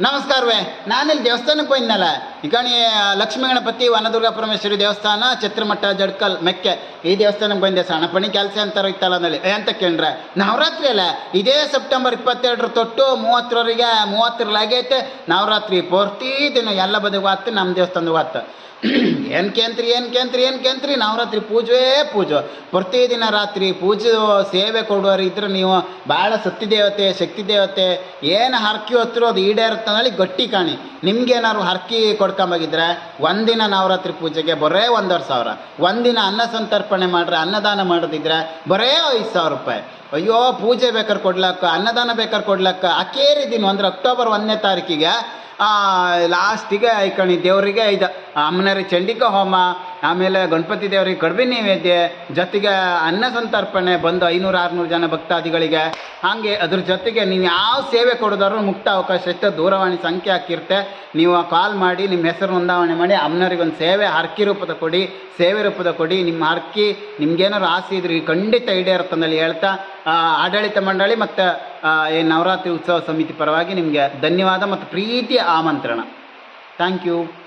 ನಮಸ್ಕಾರವೇ ನಾನಿಲ್ಲಿ ದೇವಸ್ಥಾನಕ್ಕೆ ಹೋಯ್ನಲ್ಲ ಕಣಿ ಲಕ್ಷ್ಮೀ ಗಣಪತಿ, ವನದುರ್ಗಾ ಪರಮೇಶ್ವರಿ ದೇವಸ್ಥಾನ, ಛತ್ರಮಠ, ಜಡ್ಕಲ್, ಮೆಕ್ಕೆ. ಈ ದೇವಸ್ಥಾನಕ್ಕೆ ಬಂದೆ ಸಣ್ಣಪಣಿ ಕೆಲಸ ಅಂತ ಇತ್ತಲ್ಲ ಏ, ಅಂತ ಕೇಳ್ರೆ ನವರಾತ್ರಿ ಅಲ್ಲ, ಇದೇ ಸೆಪ್ಟೆಂಬರ್ ಇಪ್ಪತ್ತೆರಡರ ತೊಟ್ಟು ಮೂವತ್ತರವರೆಗೆ ಮೂವತ್ತರಲಾಗೈತೆ ನವರಾತ್ರಿ ಪೂರ್ತಿ ದಿನ ಎಲ್ಲ ಬದಿಗೆ ನಮ್ಮ ದೇವಸ್ಥಾನದ ಆತ ಏನು ಕೇಂತ್ರಿ ಏನು ಕೇಂತ್ರಿ ಏನು ಕೇಂತ್ರಿ ನವರಾತ್ರಿ ಪೂಜೆ ಪೂಜೆ. ಪ್ರತಿದಿನ ರಾತ್ರಿ ಪೂಜೆ, ಸೇವೆ ಕೊಡೋರು ಇದ್ರೆ ನೀವು ಭಾಳ ಸತ್ತಿ ದೇವತೆ, ಶಕ್ತಿ ದೇವತೆ. ಏನು ಹರ್ಕಿ ಹೊತ್ತಿರೋ ಅದು ಈಡೇರುತ್ತನಲ್ಲಿ ಗಟ್ಟಿ ಕಾಣಿ. ನಿಮ್ಗೇನಾದ್ರು ಹರಕಿ ಕೊಡ್ಕೊಂಬಾಗಿದ್ರೆ ಒಂದಿನ ನವರಾತ್ರಿ ಪೂಜೆಗೆ ಬರೇ ಒಂದೂವರೆ ಸಾವಿರ. ಒಂದಿನ ಅನ್ನ ಸಂತರ್ಪಣೆ ಮಾಡ್ರೆ ಅನ್ನದಾನ ಮಾಡೋದಿದ್ರೆ ಬರೇ ಐದು ಸಾವಿರ ರೂಪಾಯಿ. ಅಯ್ಯೋ, ಪೂಜೆ ಬೇಕಾದ್ರೆ ಕೊಡ್ಲಕ್ಕ, ಅನ್ನದಾನ ಬೇಕಾದ್ರೆ ಕೊಡ್ಲಕ್ಕ. ಅಕೇರಿ ದಿನ ಅಂದ್ರೆ ಅಕ್ಟೋಬರ್ ಒಂದನೇ ತಾರೀಕಿಗೆ. ಲಾಸ್ಟಿಗೆ ಐಕಣಿ ದೇವರಿಗೆ ಇದು ಅಮ್ಮನರಿ ಚಂಡಿಕಾ ಹೋಮ, ಆಮೇಲೆ ಗಣಪತಿ ದೇವರಿಗೆ ಕಡಿಮೆ ನೈವೇದ್ಯ, ಜೊತೆಗೆ ಅನ್ನ ಸಂತರ್ಪಣೆ ಬಂದು ಐನೂರು ಆರುನೂರು ಜನ ಭಕ್ತಾದಿಗಳಿಗೆ. ಹಾಗೆ ಅದ್ರ ಜೊತೆಗೆ ನೀವು ಯಾವ ಸೇವೆ ಕೊಡೋದಾದ್ರು ಮುಕ್ತ ಅವಕಾಶ ಇತ್ತು, ದೂರವಾಣಿ ಸಂಖ್ಯೆ ಹಾಕಿರುತ್ತೆ ನೀವು ಕಾಲ್ ಮಾಡಿ, ನಿಮ್ಮ ಹೆಸರು ನೋಂದಾವಣೆ ಮಾಡಿ ಅಮ್ಮನವ್ರಿಗೆ ಒಂದು ಸೇವೆ ಹರಕಿ ರೂಪದ ಕೊಡಿ, ಸೇವೆ ರೂಪದ ಕೊಡಿ, ನಿಮ್ಮ ಹರಕಿ, ನಿಮ್ಗೇನಾದ್ರು ಆಸೆ ಇದ್ರೆ ಖಂಡಿತ ಈಡೇರುತ್ತಂದಲ್ಲಿ ಹೇಳ್ತಾ ಆಡಳಿತ ಮಂಡಳಿ ಮತ್ತು ಈ ನವರಾತ್ರಿ ಉತ್ಸವ ಸಮಿತಿ ಪರವಾಗಿ ನಿಮಗೆ ಧನ್ಯವಾದ ಮತ್ತು ಪ್ರೀತಿಯ ಆಮಂತ್ರಣ. Thank you